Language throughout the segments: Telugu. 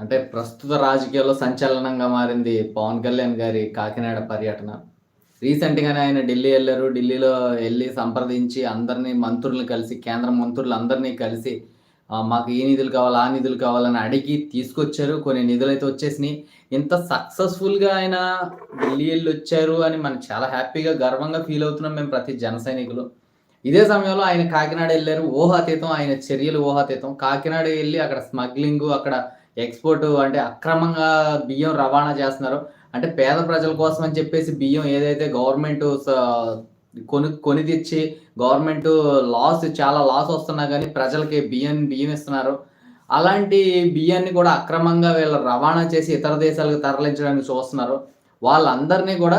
అంటే ప్రస్తుత రాజకీయాల్లో సంచలనంగా మారింది పవన్ కళ్యాణ్ గారి కాకినాడ పర్యటన. రీసెంట్గానే ఆయన ఢిల్లీ వెళ్ళారు. ఢిల్లీలో వెళ్ళి సంప్రదించి అందరినీ మంత్రులను కలిసి కేంద్ర మంత్రులు అందరినీ కలిసి మాకు ఈ నిధులు కావాలి ఆ నిధులు కావాలని అడిగి తీసుకొచ్చారు. కొన్ని నిధులు అయితే వచ్చేసినాయి. ఇంత సక్సెస్ఫుల్గా ఆయన ఢిల్లీ వెళ్ళి వచ్చారు అని మనం చాలా హ్యాపీగా గర్వంగా ఫీల్ అవుతున్నాం మేము ప్రతి జన సైనికులు. ఇదే సమయంలో ఆయన కాకినాడ వెళ్ళారు. ఊహాతీతం ఆయన చర్యలు ఊహాతీతం. కాకినాడ వెళ్ళి అక్కడ స్మగ్లింగ్ అక్కడ ఎక్స్పోర్ట్ అంటే అక్రమంగా బియ్యం రవాణా చేస్తున్నారు. అంటే పేద ప్రజల కోసం అని చెప్పేసి బియ్యం ఏదైతే గవర్నమెంట్ కొని కొని తెచ్చి గవర్నమెంట్ లాస్ చాలా లాస్ వస్తున్నా కానీ ప్రజలకి బియ్యం బియ్యం ఇస్తున్నారు. అలాంటి బియ్యాన్ని కూడా అక్రమంగా వీళ్ళు రవాణా చేసి ఇతర దేశాలకు తరలించడానికి చూస్తున్నారు. వాళ్ళందరినీ కూడా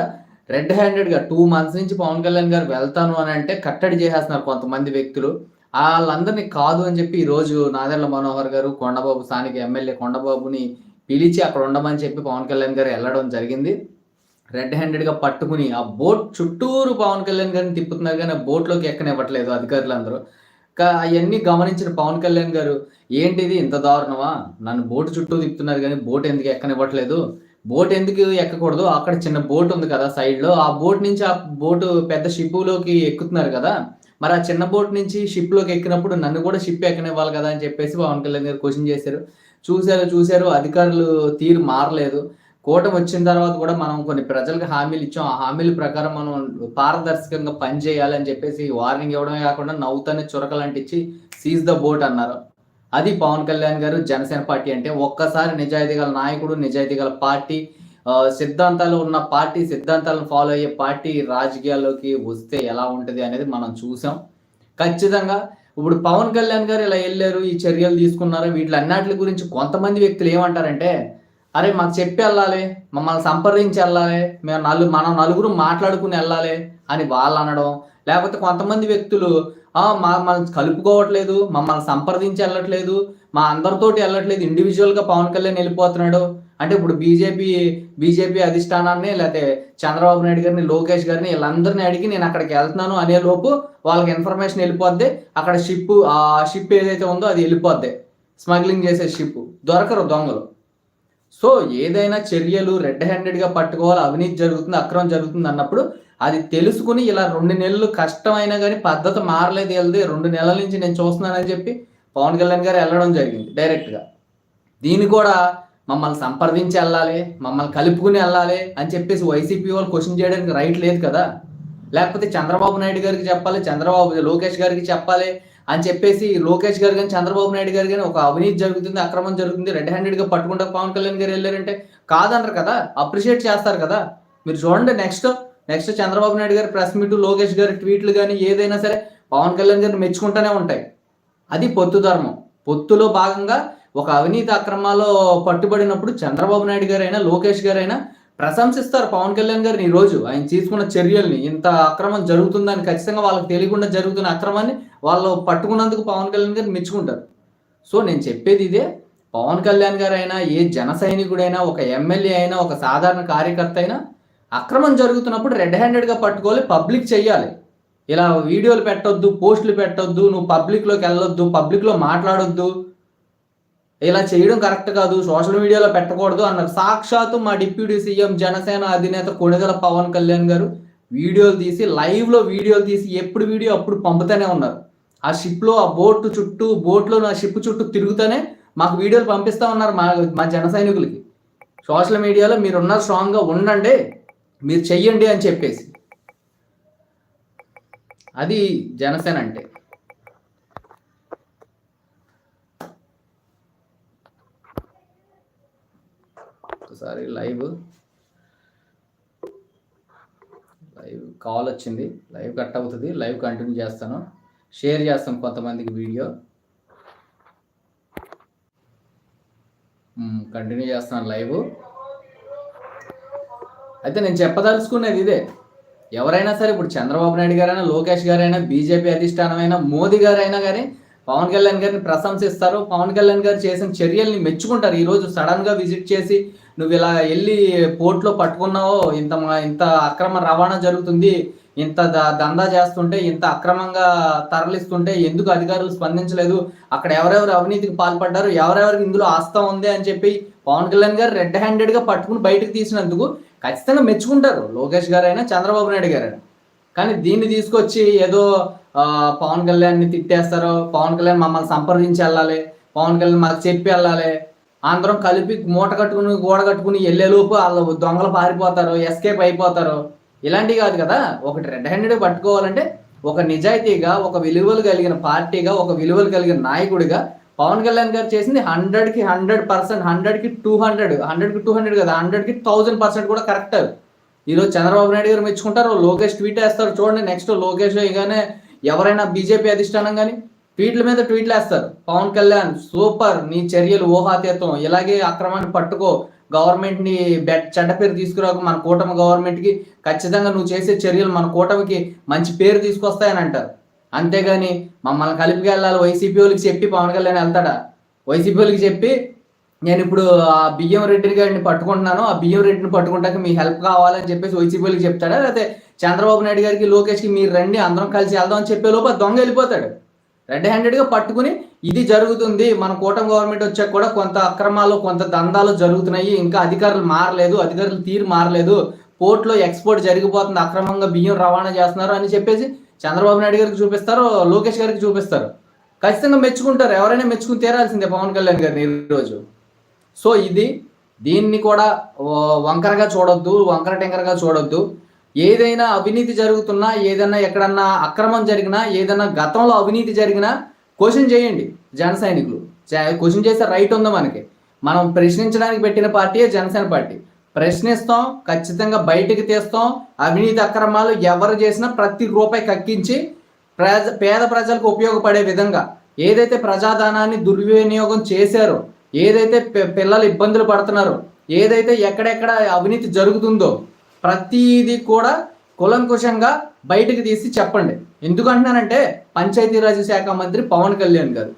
రెడ్ హ్యాండెడ్గా టూ మంత్స్ నుంచి పవన్ కళ్యాణ్ గారు వెళ్తాను అని అంటే కట్టడి చేసేస్తున్నారు కొంతమంది వ్యక్తులు. వాళ్ళందరినీ కాదు అని చెప్పి ఈరోజు నాదెళ్ళ మనోహర్ గారు కొండబాబు స్థానిక ఎమ్మెల్యే కొండబాబుని పిలిచి అక్కడ ఉండమని చెప్పి పవన్ కళ్యాణ్ గారు వెళ్ళడం జరిగింది. రెడ్ హ్యాండెడ్గా పట్టుకుని ఆ బోట్ చుట్టూరు పవన్ కళ్యాణ్ గారిని తిప్పుతున్నారు కానీ ఆ బోట్లోకి ఎక్కనివ్వట్లేదు అధికారులందరూ. కా- అవన్నీ గమనించిన పవన్ కళ్యాణ్ గారు ఏంటిది ఇంత దారుణమా? నన్ను బోటు చుట్టూ తిప్పుతున్నారు కానీ బోట్ ఎందుకు ఎక్కనివ్వట్లేదు? బోట్ ఎందుకు ఎక్కకూడదు? అక్కడ చిన్న బోట్ ఉంది కదా సైడ్లో. ఆ బోట్ నుంచి ఆ బోటు పెద్ద షిప్పులోకి ఎక్కుతున్నారు కదా. మరి ఆ చిన్న బోట్ నుంచి షిప్లోకి ఎక్కినప్పుడు నన్ను కూడా షిప్ ఎక్కనివ్వాలి కదా అని చెప్పేసి పవన్ కళ్యాణ్ గారు క్వశ్చన్ చేశారు. చూశారు చూశారు అధికారులు తీరు మారలేదు. కూటమి వచ్చిన తర్వాత కూడా మనం కొన్ని ప్రజలకు హామీలు ఇచ్చాం. ఆ హామీల ప్రకారం మనం పారదర్శకంగా పని చేయాలని చెప్పేసి వార్నింగ్ ఇవ్వడమే కాకుండా నవ్వుతానే చురకలంటిచ్చి సీజ్ ద బోట్ అన్నారు. అది పవన్ కళ్యాణ్ గారు జనసేన పార్టీ అంటే ఒక్కసారి నిజాయితీ గల నాయకుడు నిజాయితీ గల పార్టీ సిద్ధాంతాలు ఉన్న పార్టీ సిద్ధాంతాలను ఫాలో అయ్యే పార్టీ రాజకీయాల్లోకి వస్తే ఎలా ఉంటుంది అనేది మనం చూసాం. ఖచ్చితంగా ఇప్పుడు పవన్ కళ్యాణ్ గారు ఇలా వెళ్ళారు ఈ చర్యలు తీసుకున్నారు వీటిలన్నిటి గురించి కొంతమంది వ్యక్తులు ఏమంటారంటే అరే మాకు చెప్పి వెళ్ళాలి మమ్మల్ని సంప్రదించి వెళ్ళాలి మేము నలు మనం నలుగురు మాట్లాడుకుని వెళ్ళాలి అని వాళ్ళు అనడం. లేకపోతే కొంతమంది వ్యక్తులు మా మమ్మల్ని కలుపుకోవట్లేదు మమ్మల్ని సంప్రదించి వెళ్ళట్లేదు మా అందరితోటి వెళ్ళట్లేదు ఇండివిజువల్గా పవన్ కళ్యాణ్ వెళ్ళిపోతున్నాడు అంటే ఇప్పుడు బీజేపీ బీజేపీ అధిష్టానాన్ని లేకపోతే చంద్రబాబు నాయుడు గారిని లోకేష్ గారిని వీళ్ళందరినీ అడిగి నేను అక్కడికి వెళ్తున్నాను అనే లోపు వాళ్ళకి ఇన్ఫర్మేషన్ వెళ్ళిపోద్ది. అక్కడ షిప్ ఆ షిప్ ఏదైతే ఉందో అది వెళ్ళిపోద్ది. స్మగ్లింగ్ చేసే షిప్ దొరకరు దొంగలు. సో ఏదైనా చర్యలు రెడ్ హ్యాండెడ్గా పట్టుకోవాలి అవినీతి జరుగుతుంది అక్రమం జరుగుతుంది అన్నప్పుడు అది తెలుసుకుని ఇలా రెండు నెలలు కష్టమైనా కానీ పద్ధతి మారలేదు వెళ్తే రెండు నెలల నుంచి నేను చూస్తున్నానని చెప్పి పవన్ కళ్యాణ్ గారు వెళ్ళడం జరిగింది డైరెక్ట్గా దీన్ని కూడా మమ్మల్ని సంప్రదించి వెళ్ళాలి మమ్మల్ని కలుపుకుని వెళ్ళాలి అని చెప్పేసి వైసీపీ వాళ్ళు క్వశ్చన్ చేయడానికి రైట్ లేదు కదా. లేకపోతే చంద్రబాబు నాయుడు గారికి చెప్పాలి చంద్రబాబు లోకేష్ గారికి చెప్పాలి అని చెప్పేసి లోకేష్ గారు కానీ చంద్రబాబు నాయుడు గారు కానీ ఒక అవినీతి జరుగుతుంది అక్రమం జరుగుతుంది రెడ్ హ్యాండెడ్గా పట్టుకుంటా పవన్ కళ్యాణ్ గారు వెళ్ళారంటే కాదనరు కదా అప్రిషియేట్ చేస్తారు కదా. మీరు చూడండి నెక్స్ట్ నెక్స్ట్ చంద్రబాబు నాయుడు గారి ప్రెస్ మీట్ లోకేష్ గారి ట్వీట్లు కానీ ఏదైనా సరే పవన్ కళ్యాణ్ గారిని మెచ్చుకుంటూనే ఉంటాయి. అది పొత్తు ధర్మం. పొత్తులో భాగంగా ఒక అవినీతి అక్రమాల్లో పట్టుబడినప్పుడు చంద్రబాబు నాయుడు గారైనా లోకేష్ గారైనా ప్రశంసిస్తారు పవన్ కళ్యాణ్ గారిని ఈ రోజు. ఆయన తీసుకున్న చర్యల్ని ఇంత అక్రమం జరుగుతుందని ఖచ్చితంగా వాళ్ళకి తెలియకుండా జరుగుతున్న అక్రమాన్ని వాళ్ళు పట్టుకున్నందుకు పవన్ కళ్యాణ్ గారిని మెచ్చుకుంటారు. సో నేను చెప్పేది ఇదే. పవన్ కళ్యాణ్ గారు అయినా ఏ జన సైనికుడైనా ఒక ఎమ్మెల్యే అయినా ఒక సాధారణ కార్యకర్త అయినా అక్రమం జరుగుతున్నప్పుడు రెడ్ హ్యాండెడ్గా పట్టుకోవాలి పబ్లిక్ చెయ్యాలి. ఇలా వీడియోలు పెట్టొద్దు పోస్టులు పెట్టొద్దు నువ్వు పబ్లిక్లోకి వెళ్ళొద్దు పబ్లిక్లో మాట్లాడొద్దు ఇలా చేయడం కరెక్ట్ కాదు సోషల్ మీడియాలో పెట్టకూడదు అన్నారు. సాక్షాత్తు మా డిప్యూటీ సీఎం జనసేన అధినేత కొణిదల పవన్ కళ్యాణ్ గారు వీడియోలు తీసి లైవ్లో వీడియోలు తీసి ఎప్పుడు వీడియో అప్పుడు పంపుతూనే ఉన్నారు. ఆ షిప్లో ఆ బోట్ చుట్టూ బోట్లో నా షిప్ చుట్టూ తిరుగుతూనే మాకు వీడియోలు పంపిస్తూ ఉన్నారు మా మా జన సైనికులకి. సోషల్ మీడియాలో మీరున్నారు స్ట్రాంగ్గా ఉండండి మీరు చెయ్యండి అని చెప్పేసి. అది జనసేన అంటే. ఒకసారి లైవ్. లైవ్ కాల్ వచ్చింది. లైవ్ కట్ అవుతుంది. లైవ్ కంటిన్యూ చేస్తాను. షేర్ చేస్తాను కొంతమందికి వీడియో. కంటిన్యూ చేస్తాను లైవ్. అయితే నేను చెప్పదలుచుకునేది ఇదే. ఎవరైనా సరే ఇప్పుడు చంద్రబాబు నాయుడు గారైనా లోకేష్ గారైనా బీజేపీ అధిష్టానమైనా మోదీ గారైనా కానీ పవన్ కళ్యాణ్ గారిని ప్రశంసిస్తారు. పవన్ కళ్యాణ్ గారు చేసిన చర్యల్ని మెచ్చుకుంటారు. ఈరోజు సడన్గా విజిట్ చేసి నువ్వు ఇలా వెళ్ళి పోర్ట్లో పట్టుకున్నావో? ఇంత ఇంత అక్రమ రవాణా జరుగుతుంది. ఇంత ద- దందా చేస్తుంటే ఇంత అక్రమంగా తరలిస్తుంటే ఎందుకు అధికారులు స్పందించలేదు? అక్కడ ఎవరెవరు అవినీతికి పాల్పడ్డారు? ఎవరెవరికి ఇందులో ఆస్థ ఉంది? అని చెప్పి పవన్ కళ్యాణ్ గారు రెడ్ హ్యాండెడ్గా పట్టుకుని బయటకు తీసినందుకు ఖచ్చితంగా మెచ్చుకుంటారు. లోకేష్ గారైనా చంద్రబాబు నాయుడు గారైనా. కానీ దీన్ని తీసుకొచ్చి ఏదో పవన్ కళ్యాణ్ని తిట్టేస్తారు పవన్ కళ్యాణ్ మమ్మల్ని సంప్రదించి వెళ్ళాలి పవన్ కళ్యాణ్ మాకు చెప్పి వెళ్ళాలి అందరం కలిపి మూట కట్టుకుని గోడ కట్టుకుని వెళ్ళేలోపు వాళ్ళు దొంగలు పారిపోతారు ఎస్కేప్ అయిపోతారు. ఇలాంటివి కాదు కదా ఒకటి రెడ్ హ్యాండెడ్ పట్టుకోవాలంటే ఒక నిజాయితీగా ఒక విలువలు కలిగిన పార్టీగా ఒక విలువలు కలిగిన నాయకుడిగా పవన్ కళ్యాణ్ గారు చేసింది హండ్రెడ్కి హండ్రెడ్ పర్సెంట్ హండ్రెడ్కి టూ హండ్రెడ్ హండ్రెడ్కి టూ హండ్రెడ్ కదా హండ్రెడ్కి థౌసండ్ పర్సెంట్ కూడా కరెక్ట్ ఈరోజు చంద్రబాబు నాయుడు గారు మెచ్చుకుంటారు లోకేష్ ట్వీట్ వేస్తారు. చూడండి నెక్స్ట్ లోకేష్ ఇగానే ఎవరైనా బీజేపీ అధిష్టానం కానీ ట్వీట్ల మీద ట్వీట్లు వేస్తారు. పవన్ కళ్యాణ్ సూపర్ నీ చర్యలు ఊహాతీతం. ఇలాగే అక్రమాన్ని పట్టుకో. గవర్నమెంట్ని బెడ్ చెడ్డ పేరు తీసుకురాక. మన కూటమి గవర్నమెంట్కి ఖచ్చితంగా నువ్వు చేసే చర్యలు మన కూటమికి మంచి పేరు తీసుకొస్తాయని అంటారు. అంతేగాని మమ్మల్ని కలిపి వెళ్ళాలి. వైసీపీ వాళ్ళకి చెప్పి పవన్ కళ్యాణ్ వెళ్తాడా? వైసీపీ వాళ్ళకి చెప్పి నేను ఇప్పుడు ఆ బియ్యం రెడ్డి గారిని పట్టుకుంటున్నాను. ఆ బియ్యం రెడ్డిని పట్టుకుంటాక మీ హెల్ప్ కావాలని చెప్పేసి వైసీపీ చెప్తాడా? లేకపోతే చంద్రబాబు నాయుడు గారికి లోకేష్కి మీరు రండి అందరం కలిసి వెళ్దాం అని చెప్పే లోపు దొంగ వెళ్ళిపోతాడు. రెడ్ హ్యాండెడ్గా పట్టుకుని ఇది జరుగుతుంది. మన కూటమి గవర్నమెంట్ వచ్చాక కూడా కొంత అక్రమాలు కొంత దందాలు జరుగుతున్నాయి. ఇంకా అధికారులు మారలేదు అధికారులు తీరు మారలేదు. పోర్ట్లో ఎక్స్పోర్ట్ జరిగిపోతుంది. అక్రమంగా బియ్యం రవాణా చేస్తున్నారు అని చెప్పేసి చంద్రబాబు నాయుడు గారికి చూపిస్తారు లోకేష్ గారికి చూపిస్తారు. ఖచ్చితంగా మెచ్చుకుంటారు. ఎవరైనా మెచ్చుకుని తీరాల్సిందే పవన్ కళ్యాణ్ గారిని ఈరోజు సో ఇది దీన్ని కూడా వంకరగా చూడొద్దు వంకర టెంకరగా చూడొద్దు. ఏదైనా అవినీతి జరుగుతున్నా ఏదైనా ఎక్కడన్నా అక్రమం జరిగినా ఏదైనా గతంలో అవినీతి జరిగినా క్వశ్చన్ చేయండి జన సైనికులు. క్వశ్చన్ చేసే రైట్ ఉందా మనకి. మనం ప్రశ్నించడానికి పెట్టిన పార్టీయే జనసేన పార్టీ. ప్రశ్నిస్తాం ఖచ్చితంగా బయటికి తీస్తాం అవినీతి అక్రమాలు ఎవరు చేసినా ప్రతి రూపాయి కక్కించి ప్రజ పేద ప్రజలకు ఉపయోగపడే విధంగా ఏదైతే ప్రజాధనాన్ని దుర్వినియోగం చేశారో ఏదైతే పిల్లలు ఇబ్బందులు పడుతున్నారో ఏదైతే ఎక్కడెక్కడ అవినీతి జరుగుతుందో ప్రతిదీ కూడా కులంకుశంగా బయటికి తీసి చెప్పండి. ఎందుకంటున్నానంటే పంచాయతీరాజ్ శాఖ మంత్రి పవన్ కళ్యాణ్ గారు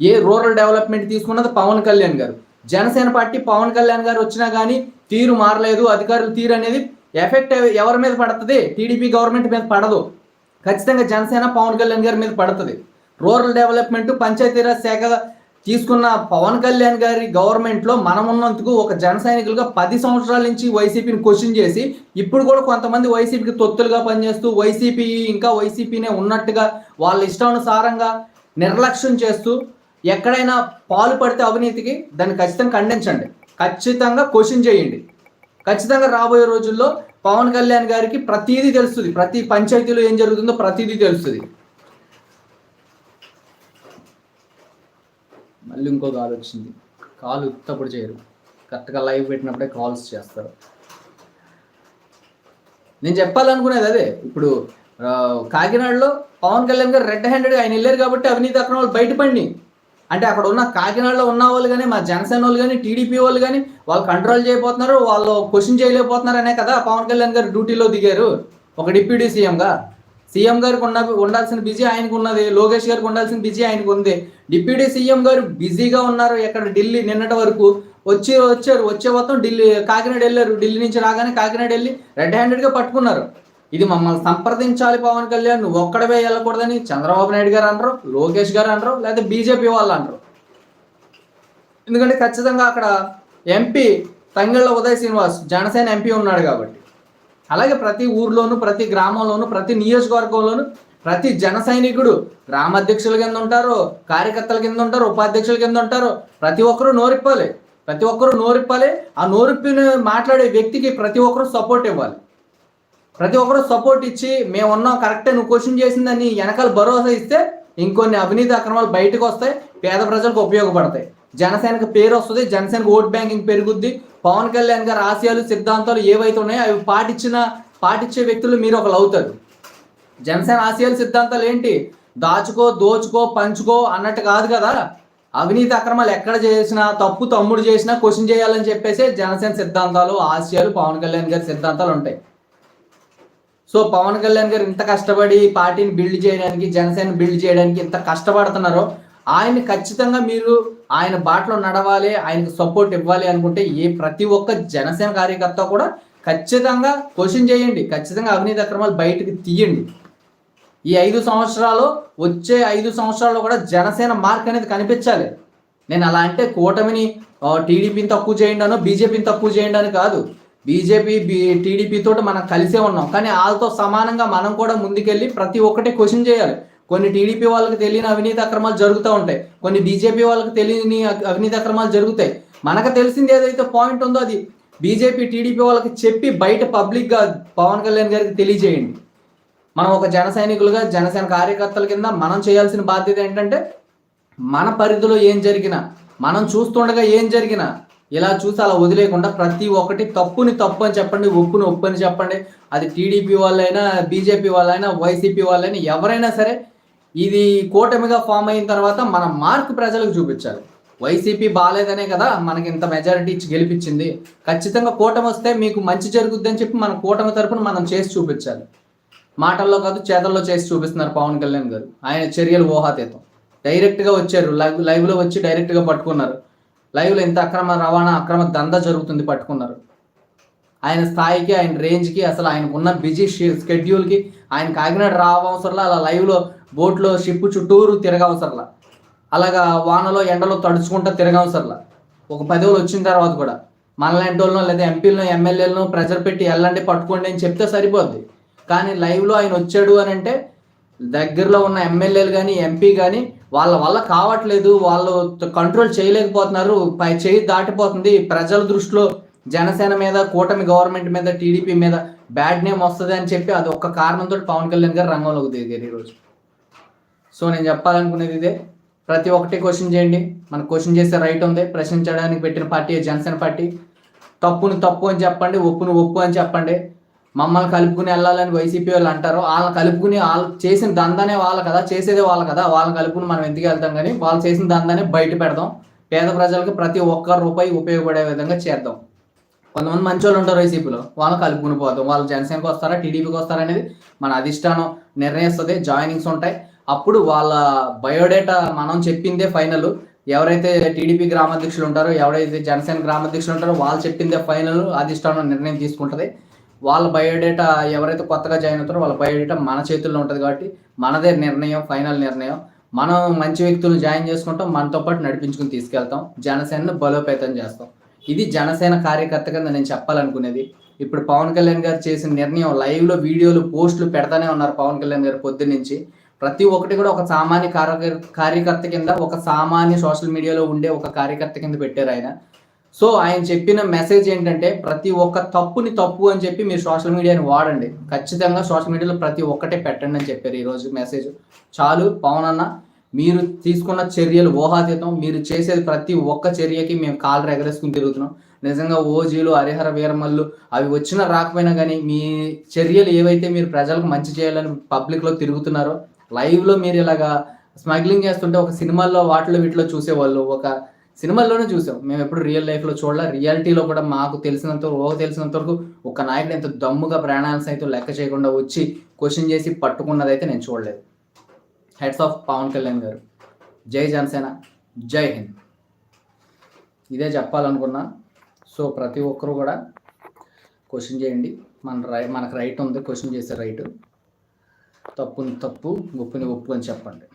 ఏ రూరల్ డెవలప్మెంట్ తీసుకున్నది పవన్ కళ్యాణ్ గారు. జనసేన పార్టీ పవన్ కళ్యాణ్ గారు వచ్చినా కానీ తీరు మారలేదు అధికారుల తీరు అనేది ఎఫెక్ట్ ఎవరి మీద పడుతుంది? టీడీపీ గవర్నమెంట్ మీద పడదు. ఖచ్చితంగా జనసేన పవన్ కళ్యాణ్ గారి మీద పడుతుంది. రూరల్ డెవలప్మెంట్ పంచాయతీరాజ్ శాఖ తీసుకున్న పవన్ కళ్యాణ్ గారి గవర్నమెంట్లో మనం ఉన్నందుకు ఒక జన సైనికులుగా పది సంవత్సరాల నుంచి వైసీపీని క్వశ్చన్ చేసి ఇప్పుడు కూడా కొంతమంది వైసీపీకి తొత్తులుగా పనిచేస్తూ వైసీపీ ఇంకా వైసీపీనే ఉన్నట్టుగా వాళ్ళ ఇష్టానుసారంగా నిర్లక్ష్యం చేస్తూ ఎక్కడైనా పాలు పడితే అవినీతికి దాన్ని ఖచ్చితంగా ఖండించండి. ఖచ్చితంగా క్వశ్చన్ చేయండి. ఖచ్చితంగా రాబోయే రోజుల్లో పవన్ కళ్యాణ్ గారికి ప్రతిదీ తెలుస్తుంది. ప్రతి పంచాయతీలో ఏం జరుగుతుందో ప్రతిదీ తెలుస్తుంది. మళ్ళీ ఇంకో కాల్ వచ్చింది. కాల్ ఉత్తప్పుడు చేయరు. కరెక్ట్గా లైవ్ పెట్టినప్పుడే కాల్స్ చేస్తారు. నేను చెప్పాలనుకునేది అదే. ఇప్పుడు కాకినాడలో పవన్ కళ్యాణ్ గారు రెడ్ హ్యాండెడ్ ఆయన వెళ్ళారు కాబట్టి అవినీతి అక్కడ వాళ్ళు బయటపడి. అంటే అక్కడ ఉన్న కాకినాడలో ఉన్న వాళ్ళు కానీ మా జనసేన వాళ్ళు కానీ టీడీపీ వాళ్ళు కానీ వాళ్ళు కంట్రోల్ చేయబోతున్నారు వాళ్ళు క్వశ్చన్ చేయలేకపోతున్నారు అనే కదా పవన్ కళ్యాణ్ గారు డ్యూటీలో దిగారు. ఒక డిప్యూటీ సీఎంగా. సీఎం గారికి ఉన్న ఉండాల్సిన బిజీ ఆయనకు ఉన్నది లోకేష్ గారికి ఉండాల్సిన బిజీ ఆయనకు ఉంది. డిప్యూటీ సీఎం గారు బిజీగా ఉన్నారు ఎక్కడ? ఢిల్లీ నిన్నటి వరకు. వచ్చి వచ్చారు వచ్చే మొత్తం ఢిల్లీ కాకినాడ వెళ్ళారు. ఢిల్లీ నుంచి రాగానే కాకినాడ వెళ్ళి రెడ్ హ్యాండెడ్గా పట్టుకున్నారు. ఇది మమ్మల్ని సంప్రదించాలి పవన్ కళ్యాణ్ నువ్వు ఒక్కడవే వెళ్ళకూడదని చంద్రబాబు నాయుడు గారు అనరు లోకేష్ గారు అనరు లేదా బీజేపీ వాళ్ళు అనరు. ఎందుకంటే ఖచ్చితంగా అక్కడ ఎంపీ తంగళ్ళ ఉదయ్ శ్రీనివాస్ జనసేన ఎంపీ ఉన్నాడు కాబట్టి. అలాగే ప్రతి ఊర్లోను ప్రతి గ్రామంలోను ప్రతి నియోజకవర్గంలోను ప్రతి జన సైనికుడు గ్రామ అధ్యక్షుల కింద ఉంటారు కార్యకర్తల కింద ఉంటారు ఉపాధ్యక్షుల కింద ఉంటారు. ప్రతి ఒక్కరూ నోరిప్పాలి. ప్రతి ఒక్కరూ నోరిప్పాలి. ఆ నోరిప్పిన మాట్లాడే వ్యక్తికి ప్రతి ఒక్కరూ సపోర్ట్ ఇవ్వాలి. ప్రతి ఒక్కరూ సపోర్ట్ ఇచ్చి మేము ఉన్నాం కరెక్టే నువ్వు క్వశ్చన్ చేసిందని వెనకాల భరోసా ఇస్తే ఇంకొన్ని అవినీతి అక్రమాలు బయటకు వస్తాయి పేద ప్రజలకు ఉపయోగపడతాయి. జనసేనకు పేరు వస్తుంది జనసేనకు ఓట్ బ్యాంకింగ్ పెరుగుద్ది పవన్ కళ్యాణ్ గారి ఆశయాలు సిద్ధాంతాలు ఏవైతే ఉన్నాయో అవి పాటించిన పాటించే వ్యక్తులు మీరు ఒకరు అవుతారు. జనసేన ఆశయాలు సిద్ధాంతాలు ఏంటి? దాచుకో దోచుకో పంచుకో అన్నట్టు కాదు కదా. అవినీతి అక్రమాలు ఎక్కడ చేసినా తప్పు తమ్ముడు చేసినా క్వశ్చన్ చేయాలని చెప్పేసి జనసేన సిద్ధాంతాలు ఆశయాలు పవన్ కళ్యాణ్ గారి సిద్ధాంతాలు ఉంటాయి. సో పవన్ కళ్యాణ్ గారు ఇంత కష్టపడి పార్టీని బిల్డ్ చేయడానికి జనసేన బిల్డ్ చేయడానికి ఇంత కష్టపడుతున్నారో ఆయన ఖచ్చితంగా మీరు ఆయన బాటలో నడవాలి ఆయనకు సపోర్ట్ ఇవ్వాలి అనుకుంటే ఏ ప్రతి ఒక్క జనసేన కార్యకర్త కూడా ఖచ్చితంగా క్వశ్చన్ చేయండి. ఖచ్చితంగా అవినీతి అక్రమాలు బయటకు తీయండి. ఈ ఐదు సంవత్సరాలు వచ్చే ఐదు సంవత్సరాల్లో కూడా జనసేన మార్క్ అనేది కనిపించాలి. నేను అలా అంటే కూటమిని టీడీపీని తక్కువ చేయండి అనో బీజేపీని తక్కువ చేయండి అని కాదు. బీజేపీ బీ టీడీపీ మనం కలిసే ఉన్నాం. కానీ వాళ్ళతో సమానంగా మనం కూడా ముందుకెళ్ళి ప్రతి ఒక్కటి క్వశ్చన్ చేయాలి. కొన్ని టీడీపీ వాళ్ళకి తెలియని అవినీతి అక్రమాలు జరుగుతూ ఉంటాయి. కొన్ని బీజేపీ వాళ్ళకి తెలియని అవినీతి అక్రమాలు జరుగుతాయి. మనకు తెలిసింది ఏదైతే పాయింట్ ఉందో అది బీజేపీ టీడీపీ వాళ్ళకి చెప్పి బయట పబ్లిక్గా పవన్ కళ్యాణ్ గారికి తెలియజేయండి. మనం ఒక జన సైనికులుగా జనసేన కార్యకర్తల కింద మనం చేయాల్సిన బాధ్యత ఏంటంటే మన పరిధిలో ఏం జరిగినా మనం చూస్తుండగా ఏం జరిగినా ఇలా చూసి అలా వదిలేకుండా ప్రతి ఒక్కటి తప్పుని తప్పు అని చెప్పండి ఒప్పుని ఒప్పు అని చెప్పండి. అది టీడీపీ వాళ్ళైనా బీజేపీ వాళ్ళైనా వైసీపీ వాళ్ళైనా ఎవరైనా సరే ఇది కూటమిగా ఫామ్ అయిన తర్వాత మన మార్క్ ప్రజలకు చూపించాలి వైసీపీ బాగాలేదనే కదా మనకి ఇంత మెజారిటీ ఇచ్చి గెలిపించింది. ఖచ్చితంగా కూటమి వస్తే మీకు మంచి జరుగుద్ది అని చెప్పి మన కూటమి తరపున మనం చేసి చూపించాలి. మాటల్లో కాదు చేతల్లో చేసి చూపిస్తున్నారు పవన్ కళ్యాణ్ గారు. ఆయన చర్యలు ఊహాతీతం. డైరెక్ట్గా వచ్చారు. లైవ్ లైవ్లో వచ్చి డైరెక్ట్గా పట్టుకున్నారు. లైవ్లో ఇంత అక్రమ రవాణా అక్రమ దందా జరుగుతుంది పట్టుకున్నారు. ఆయన స్థాయికి ఆయన రేంజ్కి అసలు ఆయనకున్న బిజీ షెడ్యూల్కి ఆయన కాకినాడ రావసరంలో అలా లైవ్లో బోట్లో షిప్ చుట్టూరు తిరగవసరంలా అలాగా వానలో ఎండలో తడుచుకుంటా తిరగవసరంలా ఒక పదవులు వచ్చిన తర్వాత కూడా మనలాంటి వాళ్ళనో లేదా ఎంపీలను ఎమ్మెల్యేలను ప్రెజర్ పెట్టి వెళ్ళండి పట్టుకోండి అని చెప్తే సరిపోద్ది. కానీ లైవ్లో ఆయన వచ్చాడు అని అంటే దగ్గరలో ఉన్న ఎమ్మెల్యేలు కానీ ఎంపీ కానీ వాళ్ళ వల్ల కావట్లేదు. వాళ్ళు కంట్రోల్ చేయలేకపోతున్నారు. పై చేయి దాటిపోతుంది. ప్రజల దృష్టిలో జనసేన మీద కూటమి గవర్నమెంట్ మీద టీడీపీ మీద బ్యాడ్ నేమ్ వస్తుంది అని చెప్పి అది ఒక్క కారణంతో పవన్ కళ్యాణ్ గారు రంగంలోకి దిగారు ఈరోజు. సో నేను చెప్పాలనుకునేది ఇదే. ప్రతి ఒక్కటి క్వశ్చన్ చేయండి. మనం క్వశ్చన్ చేసే రైట్ ఉంది. ప్రశ్నించడానికి పెట్టిన పార్టీ జనసేన పార్టీ. తప్పును తప్పు అని చెప్పండి ఒప్పును ఒప్పు అని చెప్పండి. మమ్మల్ని కలుపుకుని వెళ్ళాలని వైసీపీ వాళ్ళు అంటారు. వాళ్ళని కలుపుకుని వాళ్ళు చేసిన దందానే వాళ్ళు కదా చేసేదే వాళ్ళు కదా. వాళ్ళని కలుపుకుని మనం ఎందుకు వెళ్తాం కానీ వాళ్ళు చేసిన దందానే బయట పెడదాం. పేద ప్రజలకు ప్రతి ఒక్క రూపాయి ఉపయోగపడే విధంగా చేద్దాం. కొంతమంది మంచి వాళ్ళు ఉంటారు వైసీపీలో వాళ్ళు కలుపుకుని పోతాం వాళ్ళు జనసేనకి వస్తారా టీడీపీకి వస్తారా అనేది మన అధిష్టానం నిర్ణయిస్తుంది. జాయినింగ్స్ ఉంటాయి. అప్పుడు వాళ్ళ బయోడేటా మనం చెప్పిందే ఫైనల్. ఎవరైతే టీడీపీ గ్రామాధ్యక్షులు ఉంటారో ఎవరైతే జనసేన గ్రామాధ్యక్షులు ఉంటారో వాళ్ళు చెప్పిందే ఫైనల్. అధిష్టానం నిర్ణయం తీసుకుంటుంది. వాళ్ళ బయోడేటా ఎవరైతే కొత్తగా జాయిన్ అవుతారో వాళ్ళ బయోడేటా మన చేతుల్లో ఉంటుంది కాబట్టి మనదే నిర్ణయం ఫైనల్ నిర్ణయం. మనం మంచి వ్యక్తులు జాయిన్ చేసుకుంటాం మనతో పాటు నడిపించుకుని తీసుకెళ్తాం. జనసేనను బలోపేతం చేస్తాం. ఇది జనసేన కార్యకర్త కింద నేను చెప్పాలనుకునేది. ఇప్పుడు పవన్ కళ్యాణ్ గారు చేసిన నిర్ణయం లైవ్లో వీడియోలు పోస్టులు పెడతానే ఉన్నారు పవన్ కళ్యాణ్ గారు పొద్దున్న నుంచి ప్రతి ఒక్కటి కూడా ఒక సామాన్య కార్యకర్త కింద ఒక సామాన్య సోషల్ మీడియాలో ఉండే ఒక కార్యకర్త కింద పెట్టారు ఆయన. సో ఆయన చెప్పిన మెసేజ్ ఏంటంటే ప్రతి ఒక్క తప్పుని తప్పు అని చెప్పి మీరు సోషల్ మీడియాని వాడండి. ఖచ్చితంగా సోషల్ మీడియాలో ప్రతి ఒక్కటే పెట్టండి అని చెప్పారు ఈరోజు మెసేజ్. చాలు పవన్ అన్న మీరు తీసుకున్న చర్యలు ఊహాతీతం మీరు చేసేది ప్రతి ఒక్క చర్యకి మేము కాలు ఎగరేసుకుని తిరుగుతున్నాం. నిజంగా ఓజీలు హరిహర వీరమల్లు అవి వచ్చినా రాకపోయినా కానీ మీ చర్యలు ఏవైతే మీరు ప్రజలకు మంచి చేయాలని పబ్లిక్లో తిరుగుతున్నారో లైవ్లో మీరు ఇలాగా స్మగ్లింగ్ చేస్తుంటే ఒక సినిమాల్లో వాటిలో వీటిలో చూసేవాళ్ళు. ఒక సినిమాల్లోనే చూసాం. మేము ఎప్పుడు రియల్ లైఫ్లో చూడాల. రియాలిటీలో కూడా మాకు తెలిసినంత ఓ తెలిసినంత వరకు ఒక నాయకుడు ఎంత దమ్ముగా ప్రాణాలను సైతం లెక్క చేయకుండా వచ్చి క్వశ్చన్ చేసి పట్టుకున్నదైతే నేను చూడలేదు. హెడ్స్ ఆఫ్ పవన్ కళ్యాణ్ గారు. జై జనసేన జై హింద్. ఇదే చెప్పాలనుకున్నా. సో ప్రతి ఒక్కరు కూడా క్వశ్చన్ చేయండి. మన రై మనకు రైట్ ఉంది. క్వశ్చన్ చేసే రైట్. తప్పుని తప్పు గొప్పని గొప్పు అని చెప్పండి.